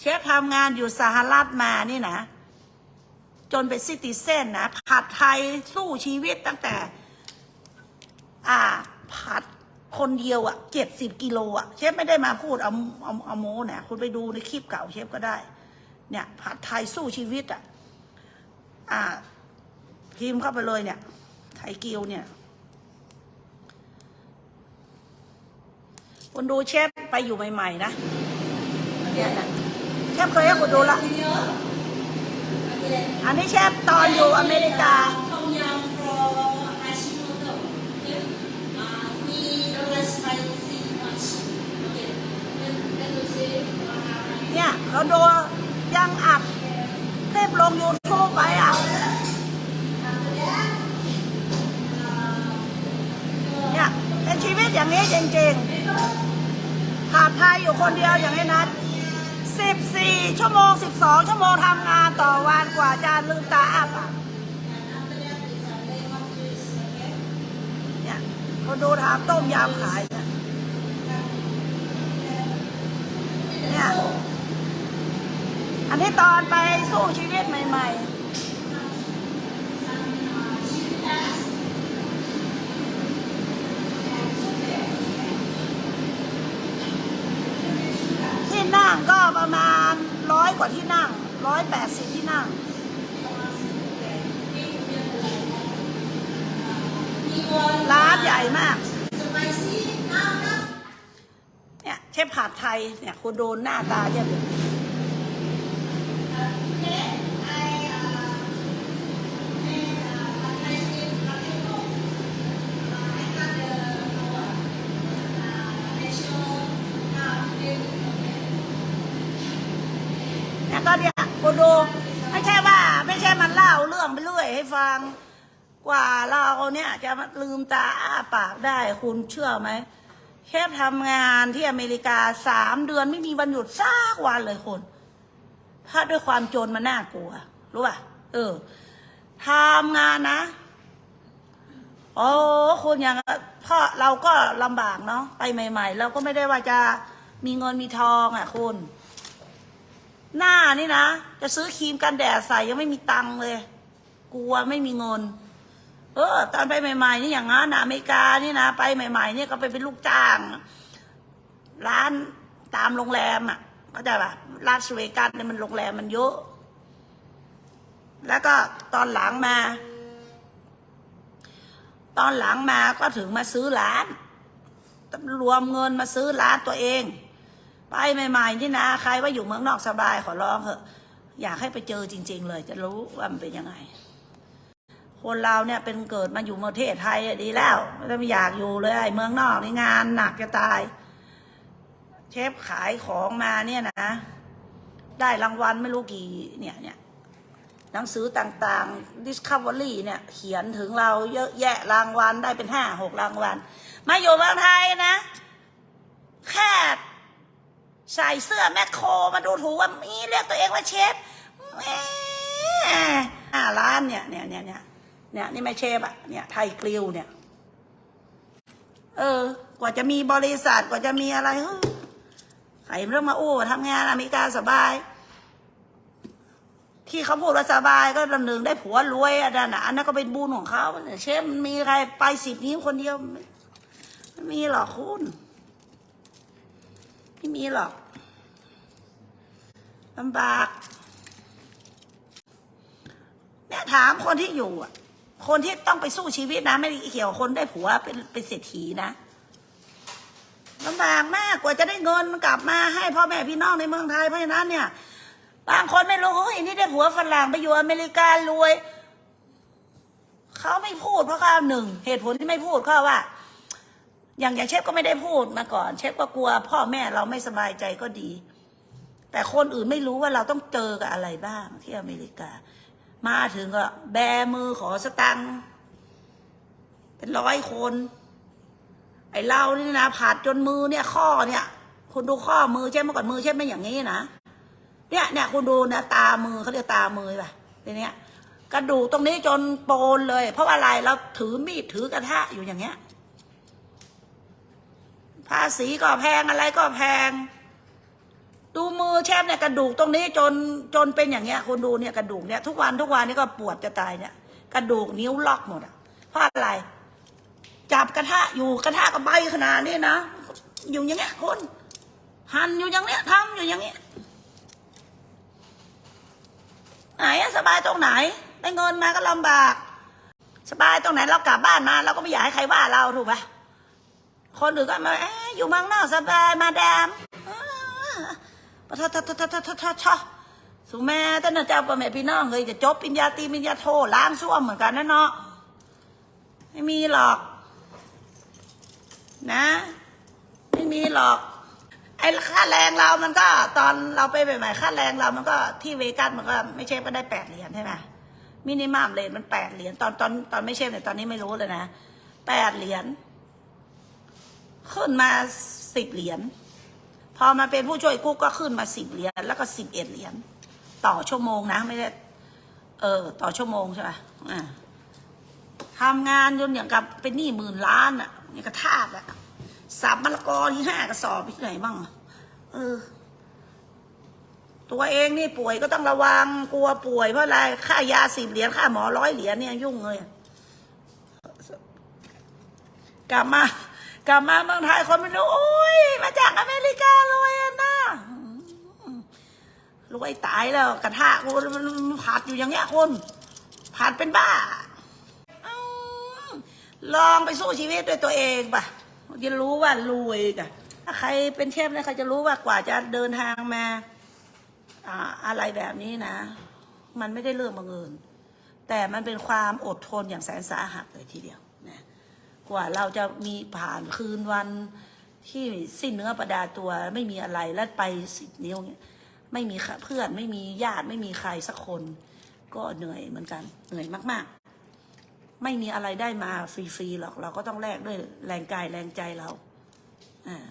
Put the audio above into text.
เชฟทำงานอยู่สหรัฐมานี่นะ จนเป็นซิติเซนนะ ผัดไทยสู้ชีวิตตั้งแต่ อ่า ผัดคนเดียวอะเจ็ดสิบกิโลอะเชฟไม่ได้มาพูดเอาเอาเอาโม้นี่ยคุณไปดูในคลิปเก่าเชฟก็ได้ เนี่ย ผัดไทยสู้ชีวิตอะอ่า พิมพ์เข้าไปเลยเนี่ย ไทยกิวเนี่ยคุณดูเชฟไปอยู่ใหม่ ๆ นะเนี่ยนะ ชฟเคยให้คุณดูละ อันนี้เชฟตอนอยู่อเมริกา เนี่ยเขาดูยังอัดคลิปลงยูทูบไปอะเนี่ยเป็นชีวิตอย่างนี้จริงๆขาดไทยอยู่คนเดียวอย่างนี้นัด 14 ชั่วโมง 12 ชั่วโมงทำงานต่อวันกว่าจะลืมตาอ้าปากเนี่ยคนดูทำต้มยำขายเนี่ยเนี่ย อันนี้ตอนไปสู้ชีวิตใหม่ ๆ ที่นั่งก็ประมาณร้อยกว่า ที่นั่งร้อยแปดสิบที่นั่งร้านใหญ่มากเนี่ยเชฟผัดไทยเนี่ยคุณดูหน้าตาเชฟเลย ก็เนี่ยคุณดูไม่ใช่ว่า ไม่ใช่มันเล่าเรื่องไปเรื่อยให้ฟัง กว่าเราเนี่ยจะมาลืมตาอ้าปากได้คุณเชื่อไหมเชฟทำงานที่อเมริกาสามเดือนไม่มีวันหยุดสักวันเลยคุณถ้าด้วยความจนมันน่ากลัว รู้ป่ะ เออทำงานนะโอ้คุณอย่างพ่อเราก็ลำบากเนาะไปใหม่ ๆ เราก็ไม่ได้ว่าจะมีเงินมีทองอะคุณ หน้านี่นะ จะซื้อครีมกันแดดใส่ยังไม่มีตังค์เลย กลัวไม่มีเงิน เออ ตอนไปใหม่ๆนี่อย่างนั้นนะอเมริกานี่นะไปใหม่ ๆ เนี่ยก็ไปเป็นลูกจ้าง ร้านตามโรงแรมอะเข้าใจป่ะลาสเวกัสเนี่ยมันโรงแรมมันเยอะ แล้วก็ตอนหลังมา ตอนหลังมาก็ถึงมาซื้อร้านรวมเงินมาซื้อร้านตัวเอง ไปใหม่ ๆ นี่นะ ใครว่าอยู่เมืองนอกสบายขอร้องเถอะอยากให้ไปเจอจริง ๆ เลย จะรู้ว่ามันเป็นยังไง คนเราเนี่ยเป็นเกิดมาอยู่ประเทศไทยดีแล้วไม่ต้องอยากอยู่เลยเมืองนอกนี่งานหนักจะตาย เชฟขายของมาเนี่ยนะ ได้รางวัลไม่รู้กี่เนี่ยเนี่ยหนังสือต่างๆ Discovery เนี่ย เขียนถึงเราเยอะแยะรางวัลได้เป็นห้าหกรางวัล มาอยู่เมืองไทยนะ แค่ ใส่เสื้อแมคโครมาดูถูกว่ามีเรียกตัวเองว่าเชฟแหมห้าร้านเนี่ยเนี่ยเนี่ยเนี่ยเนี่ยนี่ไม่เชฟอะเนี่ยไทยกริวเนี่ย เออ กว่าจะมีบริษัทกว่าจะมีอะไรเฮ้ยใครเรื่องมาอู้ทำงานอเมริกาสบาย ที่เขาพูดว่าสบายก็ลำหนึ่งได้ผัวรวยอันนั้นน่ะอันนั้นก็เป็นบุญของเขาเชฟมันมีใครไปสิบนิ้วคนเดียวไม่ไม่มีหรอกคุณ ไม่มีหรอก ลำบากเนี่ยถามคนที่อยู่อะ คนที่ต้องไปสู้ชีวิตนะ ไม่ได้เกี่ยวคนได้ผัวเป็นเป็นเศรษฐีนะลำบากมากกว่าจะได้เงินกลับมาให้พ่อแม่พี่น้องในเมืองไทยเพราะฉะนั้นเนี่ย บางคนไม่รู้เฮ้ยนี่ได้ผัวฝรั่งไปอยู่อเมริการวยเขาไม่พูดเพราะเขาหนึ่งเหตุผลที่ไม่พูดเขาว่า อย่างอย่างเชฟก็ไม่ได้พูดมาก่อน เชฟก็กลัว พ่อแม่เราไม่สบายใจก็ดี แต่คนอื่นไม่รู้ว่าเราต้องเจอกับอะไรบ้างที่อเมริกา มาถึงก็แบมือขอสตังค์เป็นร้อยคน ไอ้เรานี่นะผัดจนมือเนี่ยข้อเนี่ยคุณดูข้อมือเช่เมื่อก่อนมือเช่ไม่อย่างนี้นะเนี่ยเนี่ยคุณดูนะตามือเขาเรียกตามือป่ะทีเนี้ยกระดูกตรงนี้จนโปนเลย เพราะอะไรเราถือมีดถือกระทะอยู่อย่างเงี้ย ภาษีก็แพงอะไรก็แพง ดูมือเชฟเนี่ยกระดูกตรงนี้จนจนเป็นอย่างเงี้ยคุณดูเนี่ยกระดูกเนี่ยทุกวันทุกวันนี่ก็ปวดจะตายเนี่ย กระดูกนิ้วล็อกหมดอะเพราะอะไร จับกระทะอยู่กระทะกับใบขนาดนี้นะอยู่อย่างเงี้ยคุณหั่นอยู่อย่างเนี้ยทำอยู่อย่างเงี้ยไหนสบายตรงไหนได้เงินมาก็ลำบาก สบายตรงไหนเรากลับบ้านมาเราก็ไม่อยากให้ใครว่าเราถูกปะคนอื่นก็มาออยู่เมืองนอกสบายมาดาม ปะทะทะทะทะทะทะทะทะสุแม่ท่านน่ะเจ้าประเมพี่น้องเลยจะจบปริญญาตรีปริญญาโทล้างซ่วมเหมือนกันนะเนาะไม่มีหรอก นะ ไม่มีหรอก ไอ้ค่าแรงเรามันก็ ตอนเราไปใหม่ๆค่าแรงเรามันก็ที่เวกัสมันก็ ไม่ใช่ก็ได้แปดเหรียญใช่ไหมมินิมัมเลทมันแปดเหรียญตอนตอนตอนไม่ใช่เนี่ยตอนนี้ไม่รู้เลยนะแปดเหรียญขึ้นมาสิบเหรียญ พอมาเป็นผู้ช่วยกุ๊กก็ขึ้นมาสิบเหรียญแล้วก็สิบเอ็ดเหรียญต่อชั่วโมงนะไม่ได้เออ ต่อชั่วโมงใช่ไหมอ่าทำงานจนอย่างกับเป็นหนี้หมื่นล้านอะนี่กระทาดอะสับมะละกอที่ห้ากระสอบที่ไหนบ้างเออ ตัวเองนี่ป่วยก็ต้องระวังกลัวป่วยเพราะอะไรค่ายาสิบเหรียญค่าหมอร้อยเหรียญเนี่ยยุ่งเลยกลับมา กลับมาเมืองไทยคนมันโอ้ยมาจากอเมริกาเลยอะนะรวยตายแล้วกระทะกูมันผัดอยู่อย่างเงี้ยคนผัดเป็นบ้าอลองไปสู้ชีวิตด้วยตัวเองปะจะรู้ว่ารวยกะถ้าใครเป็นเชฟเนี่ยเขาจะรู้ว่ากว่าจะเดินทางมาอ่าอะไรแบบนี้นะ มันไม่ได้เรื่องบังเอิญแต่มันเป็นความอดทนอย่างแสนสาหัสเลยทีเดียว กว่าเราจะมีผ่านคืนวันที่สิ้นเนื้อประดาตัวไม่มีอะไรแล้วไปสิบนิ้วเนี่ยไม่มีเพื่อนไม่มีญาติไม่มีใครสักคน ก็เหนื่อยเหมือนกัน เหนื่อยมาก ๆ ไม่มีอะไรได้มาฟรีๆหรอก เราก็ต้องแลกด้วยแรงกายแรงใจเราอ่า